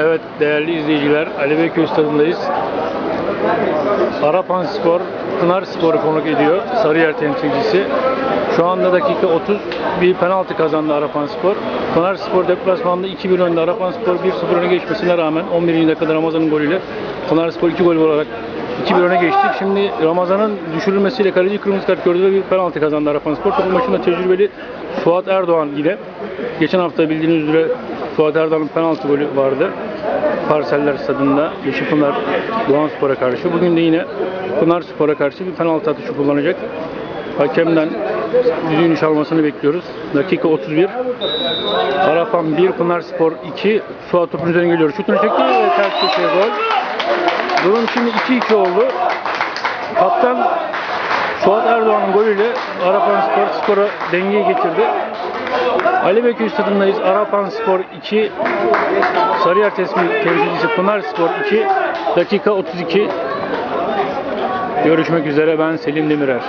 Evet değerli izleyiciler Ali Beyköy stadındayız. Arapan Spor, Pınar Spor'u konuk ediyor. Sarıyer temsilcisi. Şu anda dakika 30 bir penaltı kazandı Arapan Spor. Pınar Spor deplasmanda 2-1 önde. Arapan Spor 1-0 öne geçmesine rağmen 11. dakikada Ramazan'ın golüyle Pınar Spor 2 gol olarak 2-1 öne geçti. Şimdi Ramazan'ın düşürülmesiyle kaleci kırmızı kart gördü ve bir penaltı kazandı Arapan Spor. Topun başında tecrübeli Fuat Erdoğan yine. Geçen hafta bildiğiniz üzere Fuat Erdoğan'ın penaltı golü vardı. Parseller stadında Yeşilpınar Doğan Spor'a karşı. Bugün de yine Pınar Spor'a karşı bir penaltı atışı kullanacak. Hakemden düdüğün iş almasını bekliyoruz. Dakika 31. Arapan 1, Pınar Spor 2. Suat topun üzerine geliyor. Şutunu çekti ve ters köşeye gol. Durum şimdi 2-2 oldu. Kaptan Suat Erdoğan'ın golüyle Arapan Spor skora dengeyi getirdi. Ali Beyköy stadındayız. Arapan Spor 2, Sarıyer temsilcisi Pınar Spor 2, dakika 32. Görüşmek üzere ben Selim Demirer.